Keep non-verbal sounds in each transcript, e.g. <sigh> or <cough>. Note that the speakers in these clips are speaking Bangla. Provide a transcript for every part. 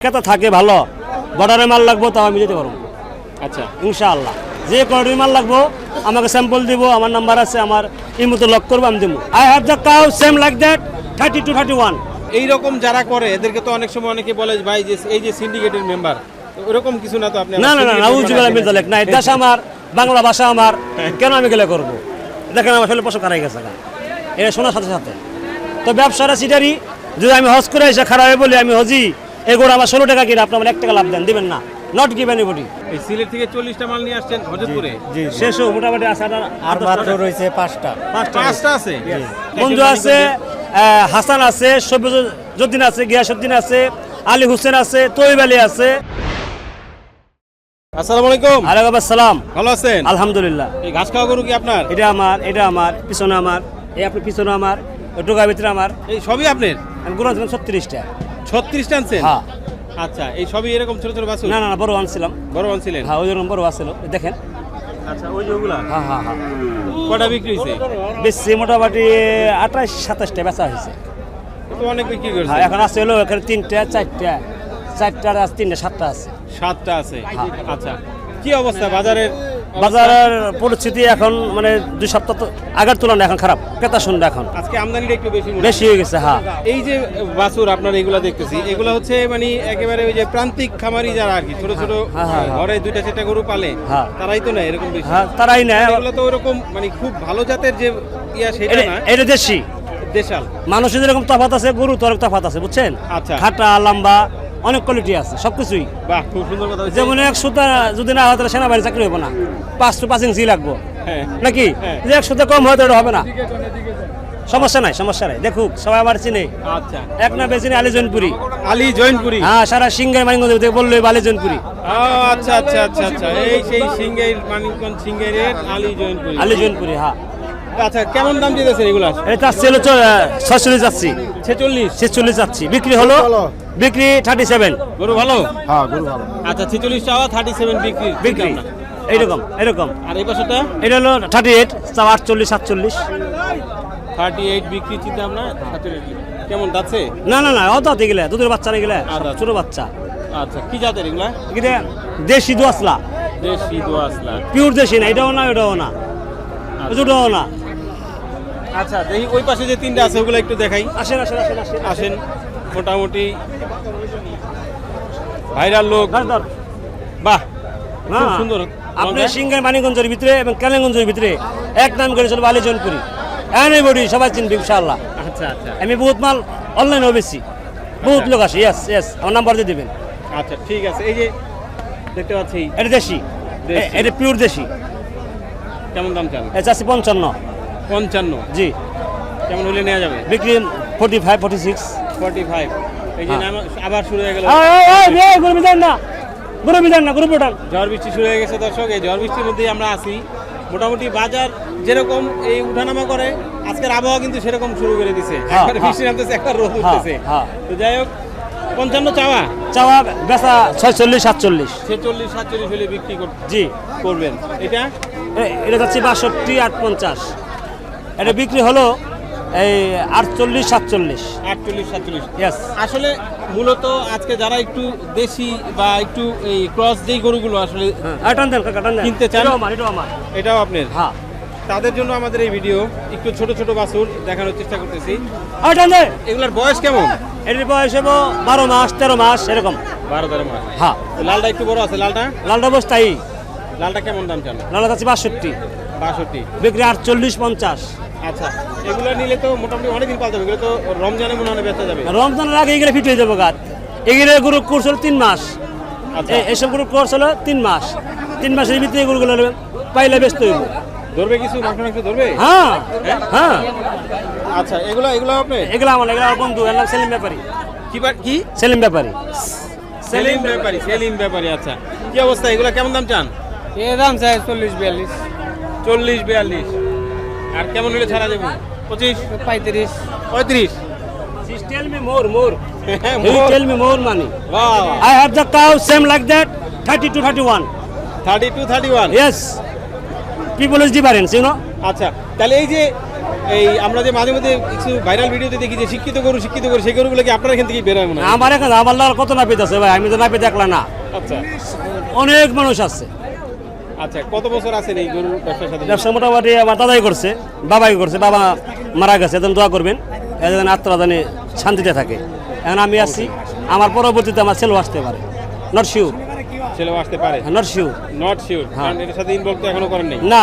ক্রেতা থাকে ভালো। বর্ডারে মাল লাগবো তাও আমি যেতে পারব। আচ্ছা। ইনশাআল্লাহ। যে কোয়ালিটির মাল লাগবো আমাকে স্যাম্পল দিব আমার নাম্বার আছে আমার এই মতো লক করব আমি দেবো I have the cow same like that thirty two thirty one এই রকম যারা করে এদেরকে তো অনেক সময় অনেকে বলে ভাই যে এই যে সিন্ডিকেটের মেম্বার ওরকম কিছু না তো আপনি না না না না উজুবেলা মির্জালেক না দেশ আমার বাংলা ভাষা আমার কেন আমি গেলে করব? দেখেন আমার ছেলে পশু কারাই গেছে এটা শোনার সাথে সাথে। তো ব্যবসাটা সিটারি যদি আমি হজ করে এসে খারাপ বলি আমি হজি। এগুলো আমার ষোলো টাকা কিনে আপনি আমার এক টাকা লাভ দেন দিবেন না। নট গিভ এনিবডি এই সিলেট থেকে চল্লিশটা মাল নিয়ে আসছেন হজরতপুরে? শেষও মোটামুটি আছে আর মাত্র রয়েছে পাঁচটা। পাঁচটা। পাঁচটা আছে? মঞ্জু আছে হাসান আছে আছে গিয়াসুদ্দিন আছে আলী হোসেন আছে তৈব আলী আছে। আসসালামু আলাইকুম। আলাইকুম আসসালাম। ভালো আছেন? আলহামদুলিল্লাহ। এই ঘাস খাওয়া গরু কি আপনার? এটা আমার এটা আমার পিছনে আমার এই আপনি পিছনে আমার টোকা ভিতরে আমার। এই সবই আপনার? আমি ছত্রিশটা। ছত্রিশটা আনছেন হ্যাঁ। আচ্ছা এই সবই এরকম ছোট ছোট বাসু না না বড় আনছিলাম বড় আনছিলেন হ্যাঁ ওই রকম বড় আছিল দেখেন। আচ্ছা ওই যে ওগুলা? হ্যাঁ হ্যাঁ হ্যাঁ। কটা বিক্রি হয়েছে? বেশি মোটামুটি আঠাশ সাতাশটা বেচা হয়েছে। অনেক বিক্রি হ্যাঁ করছে এখন আছে হলো এখানে তিনটা চারটা চারটা আছে তিনটা সাতটা আছে। সাতটা আছে। হ্যাঁ। আচ্ছা কি অবস্থা বাজারের? বাজারের পরিস্থিতি এখন মানে দুই সপ্তাহ আগের তুলনায় এখন খারাপ। ক্রেতা শুনবে এখন। আজকে আমদানিটা একটু বেশি বেশি হয়ে গেছে হ্যাঁ। এই যে বাছুর আপনার এগুলা দেখতেছি এগুলো হচ্ছে মানে একেবারে ওই যে প্রান্তিক খামারি যারা আর কি ছোট ছোট হ্যাঁ, হ্যাঁ, হ্যাঁ। ঘরে দুইটা চারটা গরু পালে। তারাই তো না এরকম বেশি। হ্যাঁ তারাই নেয়। এগুলো তো ওরকম মানে খুব ভালো জাতের যে ইয়া সেটা না। এটা দেশি। দেশাল। মানুষের যেরকম তফাত আছে গরু তো তফাত আছে বুঝছেন? আচ্ছা। খাটা লম্বা অনেক কোয়ালিটি আছে সবকিছুই বাহ খুব সুন্দর কথা যেমন এক সুতা যদি না হয় তাহলে সেনাবাহিনী চাকরি হবে না। পাঁচ টু পাঁচ ইঞ্চি লাগবো। হ্যাঁ। নাকি? হ্যাঁ। যে এক সুতা কম হয় তো হবে না। সমস্যা নাই সমস্যা নাই। দেখুক সবাই আবার চিনে। আচ্ছা। এক না বেশি আলী জৈনপুরি। আলী জৈনপুরি? হ্যাঁ সারা সিংহের মানিগঞ্জ থেকে বলল আলী জৈনপুরি। আচ্ছা আচ্ছা আচ্ছা আচ্ছা। এই সেই সিঙ্গের মানিকগঞ্জ সিঙ্গের আলী জৈনপুরি। আলী জৈনপুরি হ্যাঁ। আচ্ছা কেমন দাম দিতেছেন এগুলা? এটা ছিল ছয়চল্লিশ যাচ্ছি। ছেচল্লিশ। ছেচল্লিশ যাচ্ছি। বিক্রি হলো? বিক্রি থার্টি সেভেন গরু ভালো? হ্যাঁ গরু ভালো। আচ্ছা ছেচল্লিশ টাকা থার্টি সেভেন বিক্রি। বিক্রি না এইরকম এরকম আর এই পাশেটা এটা হলো থার্টি এইট তাও আটচল্লিশ সাতচল্লিশ। থার্টি এইট বিক্রি চিন্তা ভাবনা? কেমন যাচ্ছে? না না না অত হতে গেলে দুধের বাচ্চা গেলে আচ্ছা। ছোট বাচ্চা। আচ্ছা কি জাতের এগুলা? দেশি দু আসলা দেশি দোয়াশলা। পিওর দেশি না এটাও না এটাও না। ওটাও না। আচ্ছা দেখি ওই পাশে যে তিনটা আছে ওগুলো একটু দেখাই। আসেন আসেন আসেন আসেন আসেন। মোটামুটি ভাইরাল লোক। বাহ না খুব সুন্দর। আপনি সিংহের মানিকগঞ্জের ভিতরে এবং কালিগঞ্জের ভিতরে এক নাম করে চলবে আলী জনপুরি। এনিবডি সবাই চিনবে ইনশাআল্লাহ। আচ্ছা আচ্ছা। আমি বহুত মাল অনলাইনেও বেশি বহুত লোক আসে ইয়েস ইয়েস আমার নাম্বার দিয়ে দেবেন। আচ্ছা ঠিক আছে। এই যে দেখতে পাচ্ছি। এটা দেশি। এটা পিওর দেশি। কেমন দাম চান? এটা আছে পঞ্চান্ন। পঞ্চান্ন। জি। কেমন হলে নেওয়া যাবে? বিক্রি forty five forty six forty five এই যে হ্যাঁ। নাম- আবার শুরু হয়ে গেল। না। গরু বিধান না গরু বিধান ঝড় বৃষ্টি শুরু হয়ে গেছে দর্শক। এই ঝড় বৃষ্টির মধ্যেই আমরা আছি। মোটামুটি বাজার যেরকম এই উঠানামা করে আজকের আবহাওয়া কিন্তু সেরকম শুরু করে দিছে। হ্যাঁ, একবার হ্যাঁ। বৃষ্টি নামতেছে একবার রোদ উঠতেছে। তো যাই হোক পঞ্চান্ন চাওয়া? চাওয়া বেচা ছয়চল্লিশ সাতচল্লিশ। ছেচল্লিশ সাতচল্লিশ হলে বিক্রি কর- জি। করবেন। এটা? এটা যাচ্ছে বাষট্টি আট পঞ্চাশ এটা বিক্রি হলো এই আটচল্লিশ সাতচল্লিশ। আটচল্লিশ সাতচল্লিশ। আসলে মূলত আজকে যারা একটু দেশি বা একটু এই ক্রস যেই গরুগুলো আসলে হ্যাঁ। কিনতে চান? এটাও আপনার। হ্যাঁ। তাদের জন্য আমাদের এই ভিডিও একটু ছোট ছোট বাছুর দেখানোর চেষ্টা করতেছি। এগুলার বয়স কেমন? এটির বয়স হব বারো মাস তেরো মাস এরকম। বারো তেরো মাস। হ্যাঁ। লালটা একটু বড় আছে লালটা? লালটা বস তাই লালটা কেমন দাম চান? লালটা আছে বাষট্টি। বাষট্টি। বিক্রি আটচল্লিশ পঞ্চাশ। আচ্ছা এগুলো নিলে তো মোটামুটি অনেকদিন যাবে এগুলো তো রমজানে মনে হয় বেচা যাবে। রমজানের আগে এগুলো ফিট হয়ে যাব গাছ এগুলো গরু কোর্স হলো তিন মাস। আচ্ছা। এ- এসব গরু কোর্স হলো তিন মাস। তিন মাসের ভিতরে গরুগুলো পাইলে ব্যস্ত হইব। ধরবে কিছু? মাংস মাংস ধরবে? হ্যাঁ হ্যাঁ? আচ্ছা এগুলো এগুলো আপনি? এগুলো আমার এগুলো বন্ধু এর নাম সেলিম ব্যাপারী। কি বা- কি? সেলিম ব্যাপারী। সেলিম ব্যাপারী সেলিম ব্যাপারী আচ্ছা। কি অবস্থা? এগুলো কেমন দাম চান? এর দাম চাই চল্লিশ বিয়াল্লিশ। চল্লিশ বিয়াল্লিশ। আর কেমন হলে ছাড়া দেবো? পঁচিশ? পঁয়ত্রিশ। পঁয়ত্রিশ। Tell me more, more. হ্যাঁ, He tell me more money. বাহ। I have the cow same like that, 30 to 31. Thirty two thirty one Yes. People is difference, you know. আচ্ছা তাহলে এই যে এই আমরা যে মাঝে মধ্যে কিছু ভাইরাল ভিডিওতে দেখি যে শিক্ষিত গরু শিক্ষিত গরু সেই গরুগুলো কি আপনার এখান থেকে বেরোয় মনে আমার এখানে আমার লাল কত নাপিত আছে ভাই? আমি তো নাপিত দেখলা না। আচ্ছা। অনেক মানুষ আছে। আচ্ছা কত বছর আছেন এই গরুর ব্যবসার সাথে? ব্যবসা মোটামুটি আমার দাদাই করছে বাবাই করছে বাবা মারা গেছে দোয়া করবেন। এজন আত্মা জানি শান্তিতে থাকে। এখন আমি আসছি আমার পরবর্তীতে আমার ছেলেও আসতে পারে। নট শিওর ছেলেও আসতে পারে। নট শিওর নট শিওর কারণ এটার সাথে ইনভলভ তো এখনও করেন নাই। না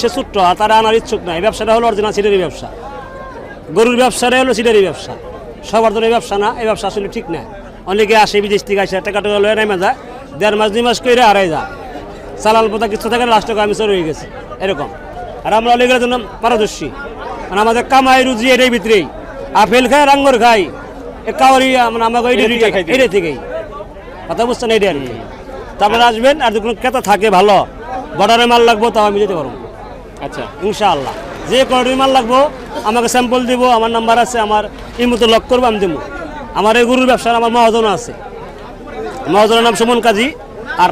সে ছোট্ট তারা আনার ইচ্ছুক নাই। ব্যবসাটা হলো অরিজিনাল ব্যবসা। গরুর হলো ব্যবসা। সবার ব্যবসা না এই ব্যবসা আসলে ঠিক না অনেকে আসে বিদেশ থেকে আসে টাকা টাকা লয়ে নেমে যায় দেড় মাস দুই মাস করে হারাই যায়। চালাল পোতা কিছু থাকে টাকা আমি চলে হয়ে গেছি। এরকম। আর আমরা অনেকের জন্য পারদর্শী। মানে আমাদের কামাই রুজি এটাই ভিতরেই আপেল খাই রাঙ্গর খাই এ কাওয়ারি মানে আমাকে এটা এটা থেকেই। কথা বুঝছেন এইটা আর কি। তারপরে আসবেন আর কোনো ক্রেতা থাকে ভালো বর্ডারে মাল লাগবো তাও আমি যেতে পারব। আচ্ছা। ইনশাআল্লাহ। যে কোয়ালিটির মাল লাগবো আমাকে স্যাম্পল দিব আমার নাম্বার আছে আমার এই মতো লক করব আমি দেবো আমার এই গরুর ব্যবসার আমার মহাজন আছে। মহাজনের নাম সুমন কাজী আর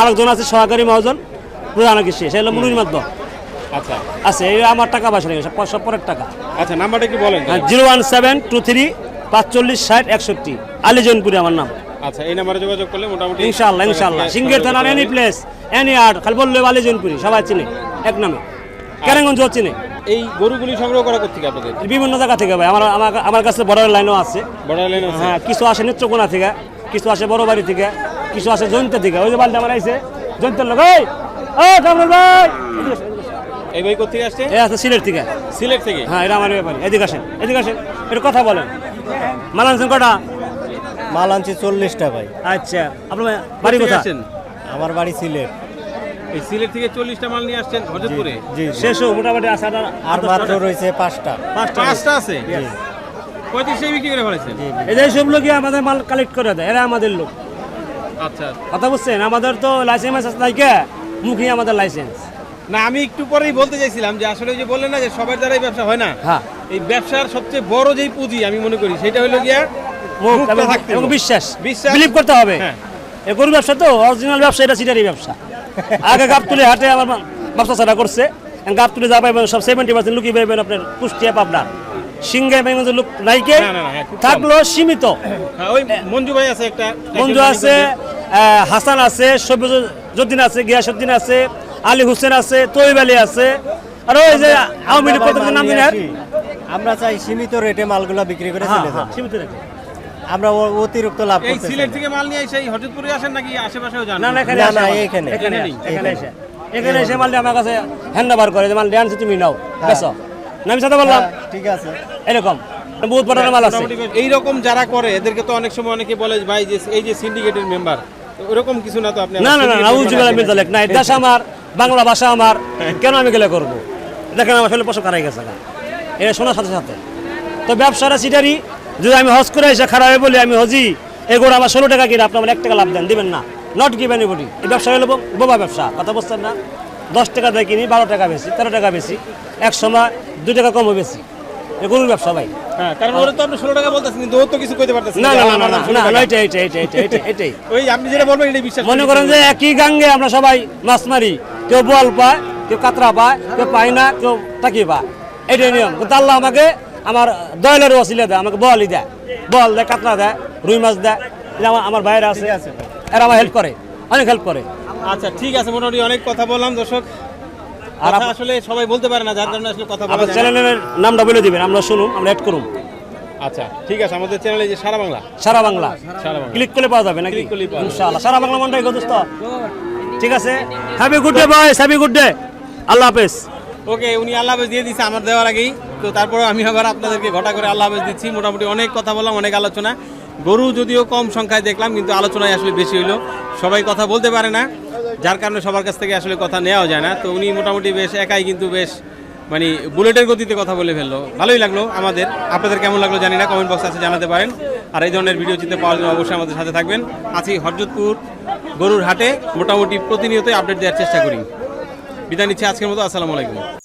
আরেকজন আছে সহকারী মহাজন প্রধান কৃষি সে হলো মুনুর মাদ্দ আচ্ছা। আছে এই আমার টাকা পয়সা নেই সব সব পরের টাকা। আচ্ছা নাম্বারটা একটু বলেন। Zero one seven two three পাঁচচল্লিশ ষাট একষট্টি। আলিজনপুরি আমার নাম। আচ্ছা এই নাম্বারে যোগাযোগ করলে মোটামুটি ইনশাআল্লাহ ইনশাআল্লাহ। সিঙ্গের থানার এনি প্লেস এনি আর্ট খালি বললে আলিজনপুরি সবাই চিনে এক নামে। কেরাঙ্গঞ্জ চিনে এই গরুগুলি সংগ্রহ করা কোথেকে আপনাদের? বিভিন্ন জায়গা থেকে ভাই আমার আমার কাছে বড় লাইনও আছে। বর্ডার লাইন আছে? হ্যাঁ কিছু আসে নেত্রকোনা থেকে কিছু আসে বড় বাড়ি থেকে। কিছু আছে জয়ন্ত থেকে ওই যে বালটা আমার আইছে জয়ন্তের লোক এই ও কামরুল ভাই। এই ভাই কোথেকে আসছে? এ আছে সিলেট থেকে। সিলেট থেকে? হ্যাঁ এটা আমার ব্যাপারে। এদিকে আসেন এদিকে আসেন একটু কথা বলেন। মাল আনছেন কটা? মাল আনছি চল্লিশটা ভাই। আচ্ছা আপনার বাড়ি কোথেকে কোথা আসছেন? আমার বাড়ি সিলেট। এই সিলেট থেকে চল্লিশটা মাল নিয়ে আসছেন হজরতপুরে? জি। শেষও মোটামুটি আছে আর মাত্র রয়েছে পাঁচটা। পাঁচটা। পাঁচটা আছে? পঁয়ত্রিশটাই বিক্রি করে ফেলেছেন? এই যে সব লোকই আমাদের মাল কালেক্ট করে দেয় এরা আমাদের লোক। আচ্ছা। কথা বুঝছেন? আমাদের তো লাইসেন্স আছে কে আমাদের লাইসেন্স না আমি একটু পরেই বলতে চাইছিলাম যে আসলে যে বললেন না যে সবার দ্বারাই ব্যবসা হয় না? হ্যাঁ। এই ব্যবসার সবচেয়ে বড় যেই পুঁজি আমি মনে করি সেটা হলো গিয়া এবং-। বিশ্বাস। বিশ্বাস। বিলিভ করতে হবে। হ্যাঁ। এ গরু ব্যবসা তো অরিজিনাল ব্যবসা এটা সিটারি ব্যবসা। <laughs> আগে গাবতুলি হাটে আমার ব্যবসা ছাড়া করছে গাবতুলি যা পাইবেন সব সেভেন্টি পার্সেন্ট লুকিয়ে পাইবেন আপনার কুষ্টিয়া লোক নাইকে হ্যাঁ। থাকল সীমিত। হ্যাঁ, মঞ্জু ভাই আছে একটা বন্ধু আছে হাসান আছে সব্যজুদ্দিন আছে গিয়াসুদ্দিন আছে আলী হোসেন আছে তৈব আলী আছে। আর ওই যে আওয়ামী লীগ কত নাম আমরা চাই সীমিত রেটে মালগুলা বিক্রি করে হ্যাঁ চলে যাই সীমিত রেখে। আমরা অতিরিক্ত লাভ এই করতে সিলেট থেকে মাল নিয়ে এসে এই আসেন নাকি আশেপাশেও যান? না না এখানে না। এখানে। এখানে এসে এখানে এসে মালটা আমার কাছে হ্যান্ড ওভার করে যে মাল আনছি তুমি নাও বেসো না আমি সাথে বললাম। হ্যাঁ, ঠিক আছে। এরকম। বহুত বড় মাল আছে। এই রকম যারা করে এদেরকে তো অনেক সময় অনেকে বলে যে, ভাই যে এই যে সিন্ডিকেটের মেম্বার ওরকম কিছু না তো আপনি না না না না উজু বেলা মিলতে লেখ নাই দেশ আমার বাংলা ভাষা আমার কেন আমি গেলে করব? দেখেন আমার আসলে পশু কারাই গেছে গা। এটা শোনার সাথে সাথে। তো ব্যবসাটা সিটারি যদি আমি হজ করে এসে খারাপ বলি আমি হজি এগুলো আমার ষোলো টাকা কিনে আপনি আমার এক টাকা লাভ দেন দিবেন না। নট গিভ এনিবডি এই ব্যবসা হলো বো- বোবা ব্যবসা কথা বুঝছেন না? দশ টাকা দিয়ে কিনি বারো টাকা বেশি তেরো টাকা বেশি। এক সময় দু টাকা কমও বেশি। গরুর ব্যবসা ভাই। হ্যাঁ কারণ ওরা তো আপনি ষোলো টাকা বলতেছেন কিন্তু ও তো কিছু কইতে পারতেছেন না। না না না না এটাই এটাই ওই আপনি যেটা বলবেন এটাই বিশ্বাস মনে করেন যে একই গাঙ্গে আমরা সবাই মাছ মারি কেউ বল পায় কেউ কাতরা পায় কেউ পায় না কেউ টাকি পায়। এটাই নিয়ম। কিন্তু আল্লাহ আমাকে আমার দয়ালের ওসিলে দেয় আমাকে বলই দেয়। বল দেয় কাতরা দেয় রুই মাছ দেয়। আমার আমার বাইরে আছে এরা আমার হেল্প করে অনেক হেল্প করে। আচ্ছা ঠিক আছে মোটামুটি অনেক কথা বললাম দর্শক। আর আসলে সবাই বলতে পারে না যার কারণে আসলে কথা বলা। চ্যানেলের নামটা বলে দিবেন আমরা শুনুন আমরা অ্যাড করুন। আচ্ছা ঠিক আছে আমাদের চ্যানেলে যে সারা বাংলা। সারা বাংলা। সারা বাংলা। ক্লিক করলে পাওয়া যাবে নাকি? Click করলেই ইনশাআল্লাহ সারা বাংলা মনটাই দোস্ত ঠিক আছে? Happy good day boy happy good day Allah হাফেজ। ওকে উনি আল্লাহ হাফেজ দিয়ে দিচ্ছে আমার দেওয়ার আগেই। তো তারপরে আমি আবার আপনাদেরকে ঘটা করে আল্লাহ হাফেজ দিচ্ছি। মোটামুটি অনেক কথা বললাম অনেক আলোচনা। গরু যদিও কম সংখ্যায় দেখলাম কিন্তু আলোচনায় আসলে বেশি হইল। সবাই কথা বলতে পারে না। যার কারণে সবার কাছ থেকে আসলে কথা নেওয়া যায় না। তো উনি মোটামুটি বেশ একাই কিন্তু বেশ মানে বুলেটের গতিতে কথা বলে ফেলল। ভালোই লাগল আমাদের। আপনাদের কেমন লাগল জানি না কমেন্ট বক্সে আছে জানাতে পারেন। আর এই ধরনের ভিডিও চিত্রে পাওয়ার জন্য অবশ্যই আমাদের সাথে থাকবেন। আছি হরজতপুর গরুর হাটে। মোটামুটি প্রতিনিয়তই আপডেট দেওয়ার চেষ্টা করি। বিদায় নিচ্ছি আজকের মতো। আসসালামু আলাইকুম।